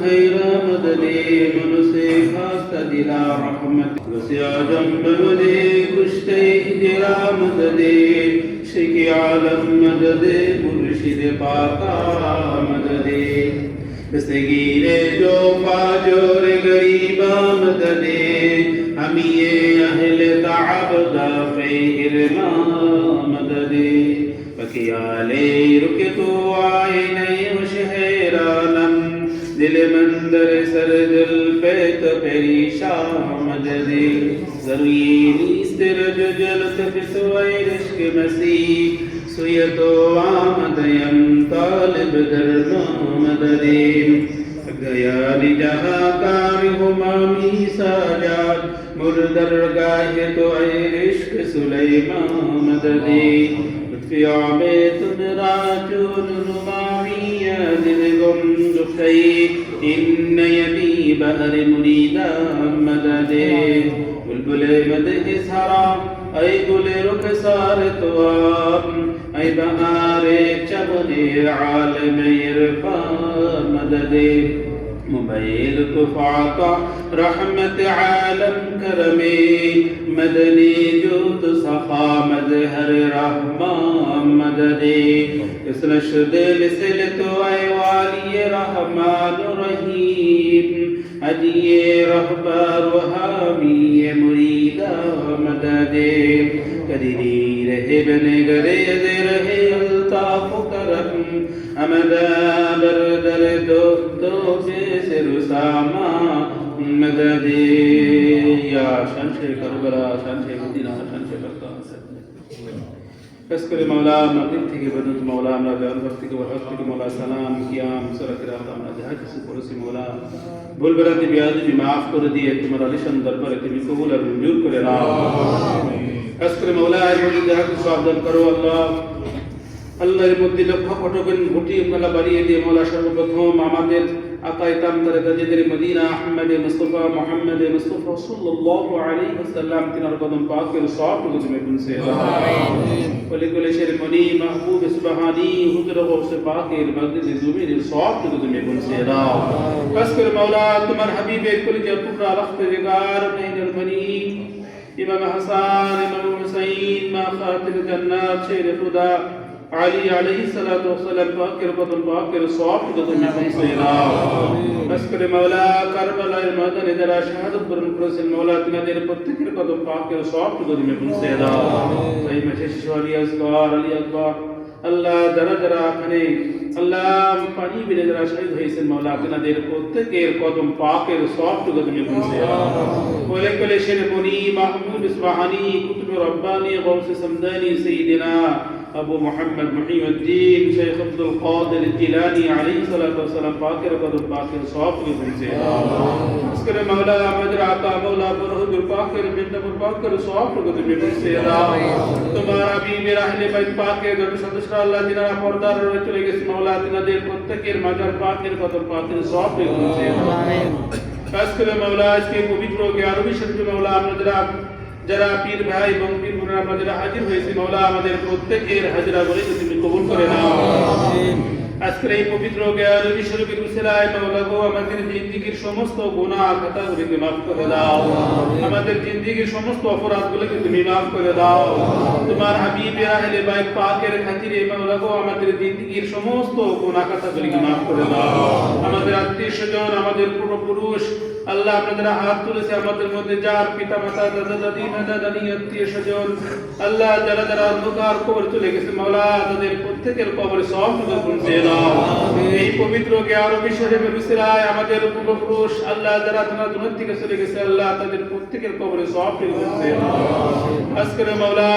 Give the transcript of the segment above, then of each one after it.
خیر مددی من سے خواست دلا رحمت. وسیع جنب مدی کشتی دلا مددی شکی عالم مددی مرشد پاتا مددی بسگیر جو پاجور غریبا مددی ہمیے اہل تعب دافع ارما مددی فکیالے رکتو آئے نئی دل بندر سر دل پہ تو پیری شام جدی زروی نیست جل جلت فسوئی رشک مسیح سویتو آمد یم طالب در محمد دین گیا نجہا کاری ہمامی ساجات مردر گاہ تو اے رشک مدد دین في عبيت راجل رباعي للغم دفعي إن يبي بأر مريدا مددي. بلبلے مد سارا اے گلر کے سارے تو آپ اے بہارے عالم عرفان مددے مبيل فعطا رحمة عالم كرمي مدني جوت سخا مظہر رحمة مدني. اسل شد لسل تو اے والی رحمان رحيم علی رحبار و مريد مرید مدد قدیر ابن گرے دے رہے برم امدا بردر دو دو سر ساما مددی یا شمش کربلا شمش مدینہ شمش بردان بس کرے مولا مغرب تھی کہ بدن مولا امرا بیان وقت کے وقت کے مولا سلام قیام سر کرام امرا جہاں کسی پڑوسی مولا بول براتی بیاد بھی معاف کر دیے تمہارا لشن دربار تمہیں قبول اور منظور کرے نا بس کرے مولا اے مجھے جہاں کو صاحب دم کرو اللہ আল্লাহর মধ্যে লক্ষ কটবেন ঘটি আপনারা বাড়িয়ে দিয়ে মৌলা সর্বপ্রথম আমাদের আকাই তামতারে তাজেদের Medina Ahmad Mustafa Muhammad Mustafa সাল্লাল্লাহু আলাইহি ওয়াসাল্লাম তিনার কদম পাকের সব কিছু তুমি বুনছে আমিন বলে গলে শের মনি মাহবুব সুবহানি হুজুর গৌস পাকের মসজিদ জমির সব কিছু তুমি বুনছে দাও বাস করে মাওলা তোমার হাবিবের কুল যে টুকরা রখতে জেগার নেই মনি ইমাম হাসান ইমাম হুসাইন মা খাতির জান্নাত শের খুদা علي عليه الصلاة والسلام باكر بدل باكر صواب قدم حسينا بسكر مولا كربلاء المدن درا شهادت برن كرس المولا تنادر প্রত্যেকের কদম পাকের সব কদমে পৌঁছে দাও তাই মেশে শিশোয়ারি আসগার আলী আকবর আল্লাহ যারা যারা এখানে আল্লাহ পানি বিলে যারা শহীদ হয়েছেন মৌলা আপনাদের প্রত্যেকের কদম পাকের সব কদমে পৌঁছে দাও বলে কলে শের বনি মাহমুদ ইসবাহানি কুতুব রব্বানি গৌস সমদানি সৈয়দিনা أبو محمد محي الدين شيخ عبد القادر الجيلاني عليه الصلاة والسلام باقر قدر باقر صاحب سے اسکر مولا مجر عطا مولا بره در باكر بن نبر باكر صاحب قدر بن سے تمہارا بھی میرا اہل بیت باقر قدر صدشنا اللہ دینا پردار رو چلے گس مولا دینا دیر پتکر مجر باقر قد باقر صاحب قدر سے خاص کر مولا اس کے پوتر و گیارہویں شب مولا آپ عطا যারা পীর ভাই এবং পীর বোনেরা আমরা যারা হাজির হয়েছি মাওলা আমাদের প্রত্যেকের হাজিরা বলে তুমি কবুল করে নাও। আজকের এই পবিত্র জ্ঞানী শরীফের উসিলায় মাওলা গো আমাদের জিন্দেগীর সমস্ত গুনাহ খাতাগুলিকে মাফ করে দাও। আমাদের জিন্দেগীর সমস্ত অপরাধগুলোকে তুমি মাফ করে দাও। তোমার হাবিবের আহলে বাইত পাকের খাতিরে মাওলা গো আমাদের জিন্দেগীর সমস্ত গুনাহ খাতাগুলিকে মাফ করে দাও। আমাদের স্বজন আমাদের পূর্বপুরুষ আল্লাহ আপনাদের হাত তুলেছে আমাদের মধ্যে যার পিতা মাতা দাদা দাদি দাদা দাদি আত্মীয় স্বজন আল্লাহ যারা যারা অন্ধকার কবর চলে গেছে মাওলা তাদের প্রত্যেকের কবরে সব সুযোগ দাও। এই পবিত্র জ্ঞান বিশ্বের বিসরায় আমাদের পূর্বপুরুষ আল্লাহ যারা তোমার দুনিয়া থেকে চলে গেছে আল্লাহ তাদের প্রত্যেকের কবরে সব সুযোগ আজকের মাওলা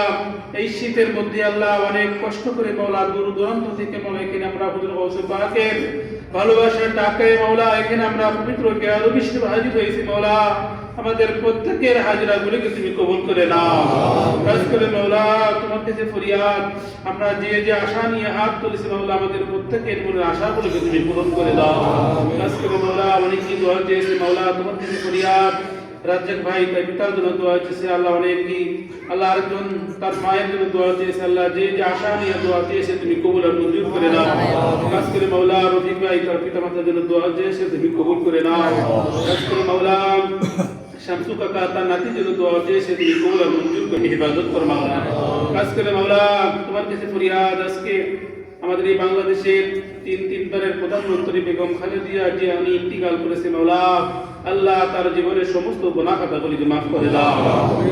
এই শীতের মধ্যে আল্লাহ অনেক কষ্ট করে মাওলা দূর দূরান্ত থেকে মাওলা এখানে আমরা হুজুর গৌসে পাকের ভালোবাসার টাকায় মাওলা এখানে আমরা পবিত্র জ্ঞান বিষ্ণু হাজির হয়েছি মাওলা। আমাদের প্রত্যেকের হাজিরা গুলিকে তুমি কবুল করে নাও। কাজ করে মাওলা তোমার কাছে ফরিয়াদ। আমরা যে যে আশা নিয়ে হাত তুলেছি মাওলা আমাদের প্রত্যেকের মনের আশা গুলিকে তুমি পূরণ করে দাও। কাজ করে মাওলা অনেক কি দোয়া চেয়েছে মাওলা তোমার কাছে ফরিয়াদ। রাজ্জাক ভাই তার পিতার জন্য দোয়া চেয়েছে আল্লাহ অনেকই। আল্লাহ আরেকজন তার মায়ের জন্য দোয়া চেয়েছে আল্লাহ যে যে আশা নিয়ে দোয়া চেয়েছে তুমি কবুল আর মঞ্জুর করে নাও। খাস করে মাওলা রফিক ভাই তার পিতা মাতার জন্য দোয়া চেয়েছে তুমি কবুল করে নাও। খাস করে মাওলা শামসু কাকা তার নাতির জন্য দোয়া চেয়েছে তুমি কবুল আর মঞ্জুর করে হেফাজত করো মাওলা। খাস করে মাওলা তোমার কাছে ফরিয়াদ আজকে আমাদের এই বাংলাদেশের তিন তিনবারের প্রধানমন্ত্রী বেগম খালেদিয়া জিয়া উনি ইন্তিকাল করেছে মাওলা। আল্লাহ তার জীবনের সমস্ত গুনাহ খাতাগুলিকে মাফ করে দাও।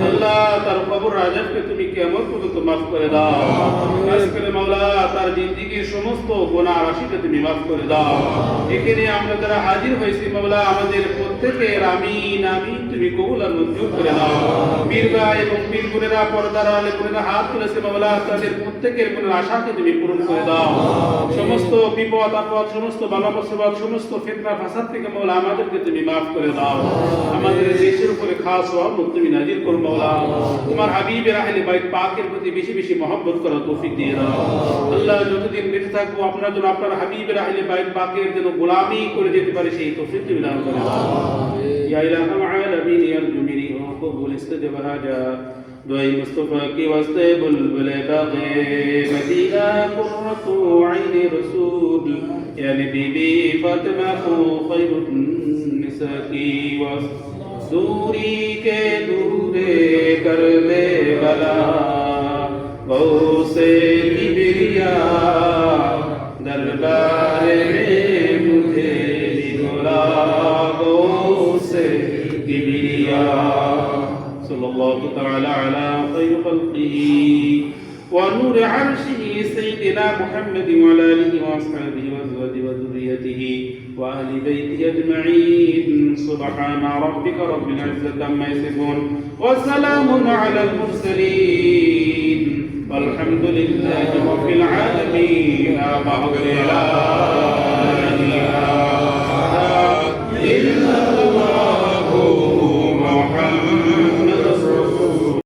আল্লাহ তার কবর রাজাবকে তুমি কিয়ামত পর্যন্ত মাফ করে দাও। মাওলা তার জিন্দিগির সমস্ত গুনাহ রাশিকে তুমি মাফ করে দাও। এখানে আমরা যারা হাজির হয়েছি মাওলা আমাদের প্রত্যেকের আমিন আমিন তুমি কবুল আর মঞ্জুর করে দাও। বীর ভাই এবং বীর বোনেরা পর্দার আলে হাত তুলেছে মাওলা। তাদের প্রত্যেকের মনের আশাকে তুমি পূরণ করে দাও। সমস্ত বিপদ আপদ সমস্ত বালা মুসিবত সমস্ত ফিতনা ফাসাদ থেকে মৌলা আমাদেরকে তুমি মাফ করে দাও। আমাদের দেশের উপরে খাস রহমত তুমি নাজির করো মৌলা। তোমার হাবিবের আহলে বাইত পাকের প্রতি বেশি বেশি মহব্বত করা তৌফিক দিয়ে দাও। আল্লাহ যতদিন বেঁচে থাকব আপনার জন্য আপনার হাবিবের আহলে বাইত পাকের যেন গোলামি করে যেতে পারে সেই তৌফিক তুমি দান করে দাও। ইয়া ইলাহা ওয়া আলামিন ইয়ারজু মিনি ওয়া কবুল ইস্তাজাবা হাজা دعي مصطفى کی واسطے بلبل باغے مدینہ قرۃ عین رسول یعنی یا نبی بی فاطمہ کو خیر النساء کی واسطے دوری کے دورے کر لے بلا۔ بہو سے کبریا دربار صلى الله تعالى على خير خلقه ونور عرشه سيدنا محمد وعلى آله وأصحابه وأزواجه وذريته وأهل بيته أجمعين. سبحان ربك رب العزة عما يصفون وسلام على المرسلين. والحمد لله رب العالمين. اللهم